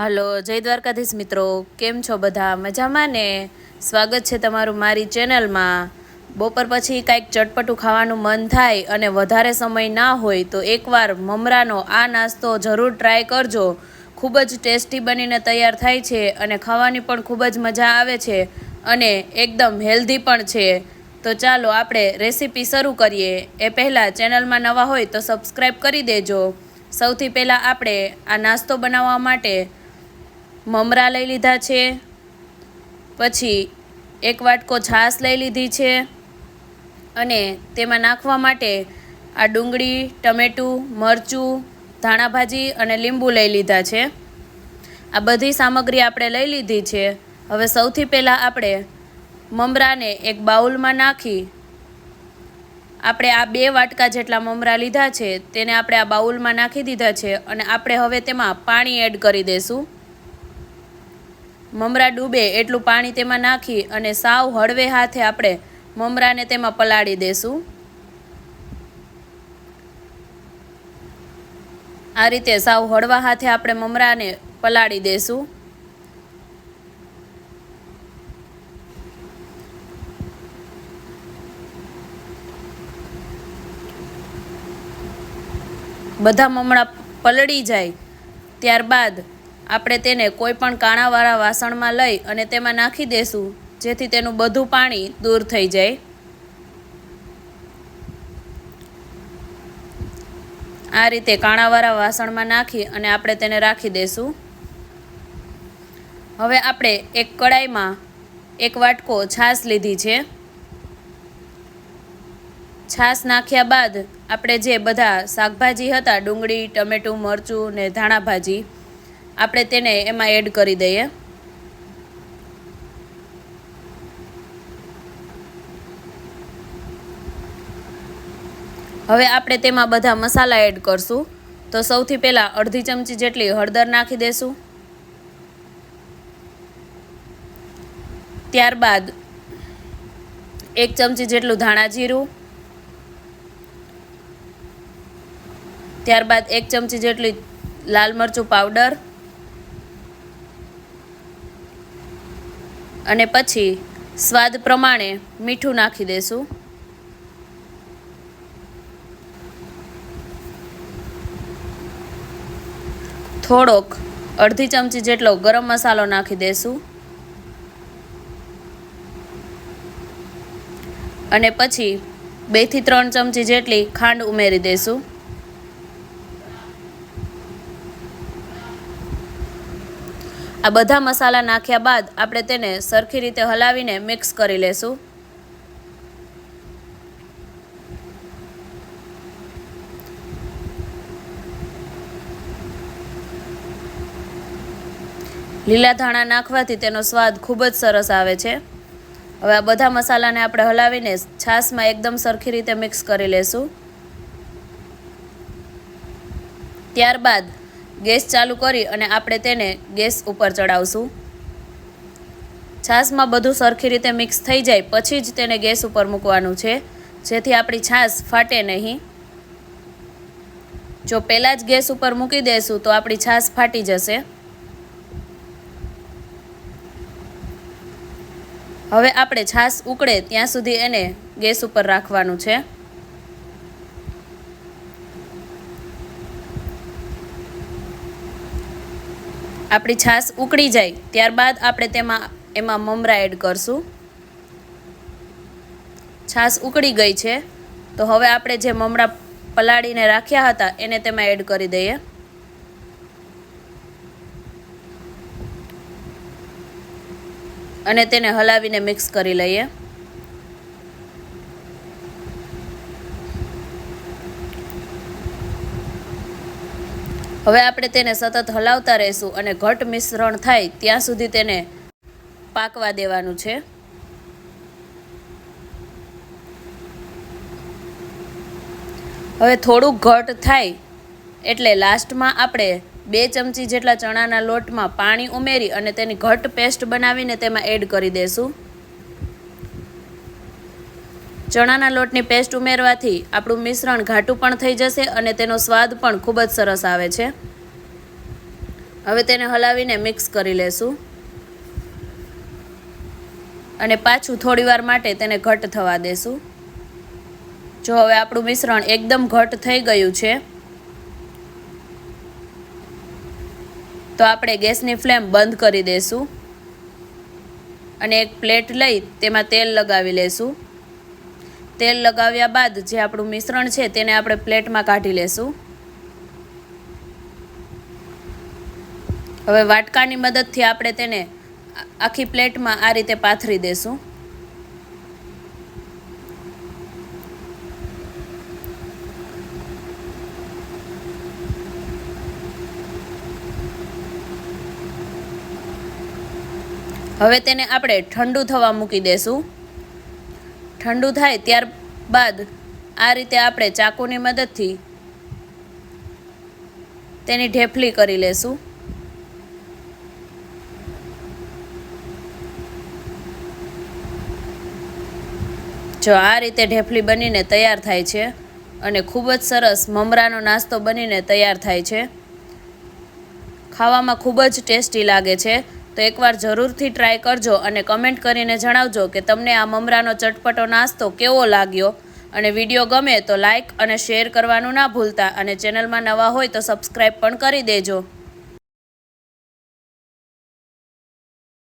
હાલો, જય દ્વારકાધીશ મિત્રો. કેમ છો બધા? મજામાં ને? સ્વાગત છે તમારું મારી ચેનલમાં. બપોર પછી કાંઈક ચટપટું ખાવાનું મન થાય અને વધારે સમય ના હોય તો એકવાર મમરાનો આ નાસ્તો જરૂર ટ્રાય કરજો. ખૂબ જ ટેસ્ટી બનીને તૈયાર થાય છે અને ખાવાની પણ ખૂબ જ મજા આવે છે અને એકદમ હેલ્ધી પણ છે. તો ચાલો આપણે રેસીપી શરૂ કરીએ. એ પહેલાં ચેનલમાં નવા હોય તો સબસ્ક્રાઈબ કરી દેજો. સૌથી પહેલાં આપણે આ નાસ્તો બનાવવા માટે મમરા લઈ લીધા છે. પછી એક વાટકો છાશ લઈ લીધી છે અને તેમાં નાખવા માટે આ ડુંગળી, ટમેટું, મરચું, ધાણાભાજી અને લીંબુ લઈ લીધા છે. આ બધી સામગ્રી આપણે લઈ લીધી છે. હવે સૌથી પહેલાં આપણે મમરાને એક બાઉલમાં નાખી આપણે આ બે વાટકા જેટલા મમરા લીધા છે તેને આપણે આ બાઉલમાં નાખી દીધા છે અને આપણે હવે તેમાં પાણી એડ કરી દઈશું મમરા ડૂબે એટલું પાણી તેમાં નાખી અને સાવ હળવે હાથે આપણે મમરાને તેમાં પલાળી દેશું. આ રીતે સાવ હળવા હાથે આપણે મમરાને પલાળી દેશું. બધા મમરા પલળી જાય. ત્યારબાદ આપણે તેને કોઈ પણ કાણાવાળા વાસણમાં લઈ અને તેમાં નાખી દેશું, જેથી તેનું બધું પાણી દૂર થઈ જાય. આ રીતે કાણાવાળા વાસણમાં નાખી અને આપણે તેને રાખી દેશું. હવે આપણે એક કડાઈમાં એક વાટકો છાશ લીધી છે. છાશ નાખ્યા બાદ આપણે જે બધા શાકભાજી હતા, ડુંગળી, ટમેટું, મરચું ને ધાણાભાજી આપણે તેને એમાં એડ કરી દઈએ. હવે આપણે તેમાં બધા મસાલા એડ કરશું. તો સૌથી પહેલાં અડધી ચમચી જેટલી હળદર નાખી દેશું. ત્યારબાદ એક ચમચી જેટલું ધાણા જીરું. ત્યારબાદ એક ચમચી જેટલી લાલ મરચું પાવડર. અને પછી સ્વાદ પ્રમાણે મીઠું નાખી દેશું. થોડોક અડધી ચમચી જેટલો ગરમ મસાલો નાખી દેશું. અને પછી બેથી ત્રણ ચમચી જેટલી ખાંડ ઉમેરી દઈશું આ બધા મસાલા નાખ્યા બાદ આપણે તેને સરખી રીતે હલાવીને મિક્સ કરી લેશું. લીલા ધાણા નાખવાથી તેનો સ્વાદ ખૂબ જ સરસ આવે છે. હવે આ બધા મસાલાને આપણે હલાવીને છાશમાં એકદમ સરખી રીતે મિક્સ કરી લેશું. ત્યારબાદ ગેસ ચાલુ કરી અને આપણે તેને ગેસ ઉપર ચડાવશું. છાશમાં બધું સરખી રીતે મિક્સ થઈ જાય પછી જ તેને ગેસ ઉપર મૂકવાનું છે. જેથી આપણી છાશ ફાટે નહીં. જો પહેલાં જ ગેસ ઉપર મૂકી દેશું તો આપણી છાશ ફાટી જશે. હવે આપણે છાશ ઉકળે ત્યાં સુધી એને ગેસ ઉપર રાખવાનું છે. આપણી છાશ ઉકળી જાય, ત્યારબાદ આપણે તેમાં, એમાં મમરા એડ કરશું. છાશ ઉકળી ગઈ છે, તો હવે આપણે જે મમરા પલાળીને રાખ્યા હતા, એને તેમાં એડ કરી દઈએ. અને તેને હલાવીને મિક્સ કરી લઈએ. હવે આપણે તેને સતત હલાવતા રહીશું અને ઘટ મિશ્રણ થાય ત્યાં સુધી તેને પાકવા દેવાનું છે. હવે થોડુંક ઘટ થાય એટલે લાસ્ટમાં આપણે બે ચમચી જેટલા ચણાના લોટમાં પાણી ઉમેરી અને તેની ઘટ પેસ્ટ બનાવીને તેમાં એડ કરી દેશું. ચણાના લોટની પેસ્ટ ઉમેરવાથી આપણું મિશ્રણ ઘાટું પણ થઈ જશે અને તેનો સ્વાદ પણ ખૂબ જ સરસ આવે છે. હવે તેને હલાવીને મિક્સ કરી લેશું. અને પાછું થોડીવાર માટે તેને ઘટ થવા દેશું. જો હવે આપણું મિશ્રણ એકદમ ઘટ થઈ ગયું છે, તો આપણે ગેસની ફ્લેમ બંધ કરી દઈશું અને એક પ્લેટ લઈ તેમાં તેલ લગાવી લેશું. તેલ લગાવ્યા બાદ જે આપણું મિશ્રણ છે તેને આપણે પ્લેટમાં કાઢી લેશું. હવે વાટકાની મદદથી આપણે તેને આખી પ્લેટમાં આ રીતે પાથરી દેશું. હવે તેને આપણે ઠંડુ થવા મૂકી દેશું. ઠંડુ થાય ત્યારબાદ આ રીતે આપણે ચાકુની મદદથી તેની ઢેફલી કરી લેશું. જો આ રીતે ઢેફલી બનીને તૈયાર થાય છે અને ખૂબ જ સરસ મમરાનો નાસ્તો બનીને તૈયાર થાય છે, ખાવામાં ખૂબ જ ટેસ્ટી લાગે છે. તો એકવાર જરૂરથી ટ્રાય કરજો અને કમેન્ટ કરીને જણાવજો કે તમને આ મમરાનો ચટપટો નાસ્તો કેવો લાગ્યો? અને વીડિયો ગમે તો લાઇક અને શેર કરવાનું ના ભૂલતા અને ચેનલમાં નવા હોય તો સબસ્ક્રાઈબ પણ કરી દેજો.